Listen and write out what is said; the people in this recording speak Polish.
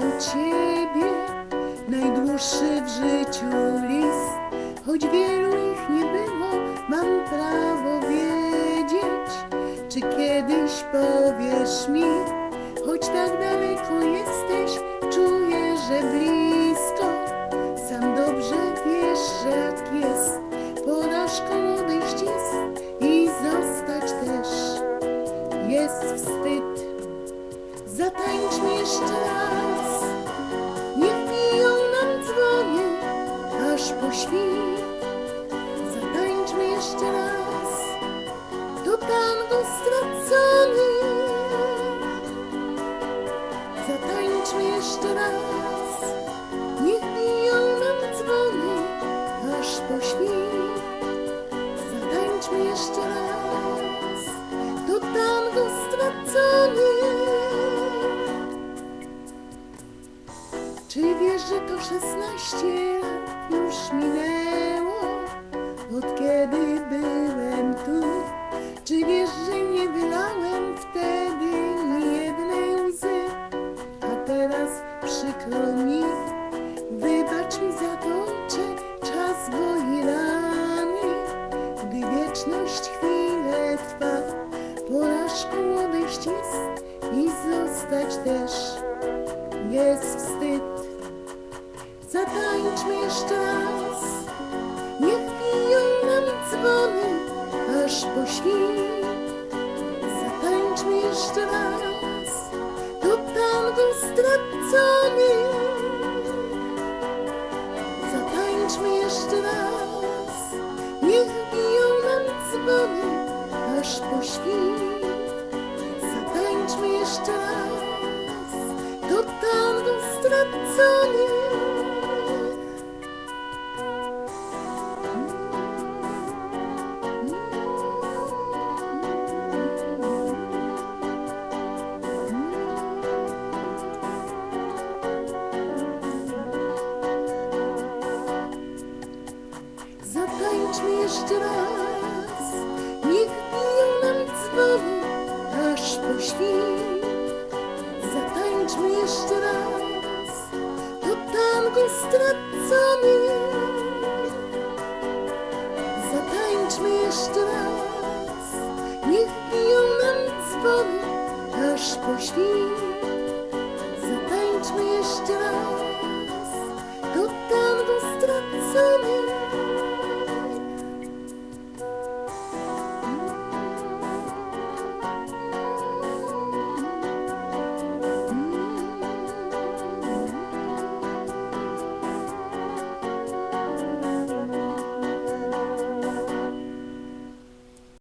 do ciebie najdłuższy w życiu list. Choć wielu ich nie było, mam prawo wiedzieć, czy kiedyś powiesz mi, Zatańczmy jeszcze raz, niech biją nam dzwonie, aż po świt. Zatańczmy jeszcze raz, szesnaście lat już minęło, od kiedy byłem tu? Czy wiesz, że nie wylałem wtedy ni jednej łzy? A teraz przykro mi, wybacz mi za to, że czas goi rany, gdy wieczność chwilę trwa, porażką odejść jest i zostać też jest wstyd. Zatańczmy jeszcze raz, niech biją nam dzwony, aż po świt. Zatańczmy jeszcze raz, to tango stracony. Zatańczmy jeszcze raz, niech biją nam dzwony, aż po świt. Zatańczmy jeszcze raz, to tango stracony. Zatańczmy jeszcze raz, niech biją nam dzwony aż po świt. Zatańczmy jeszcze raz, to tango stracony. Zatańczmy jeszcze raz, niech biją nam dzwony aż po świt. Zatańczmy jeszcze raz.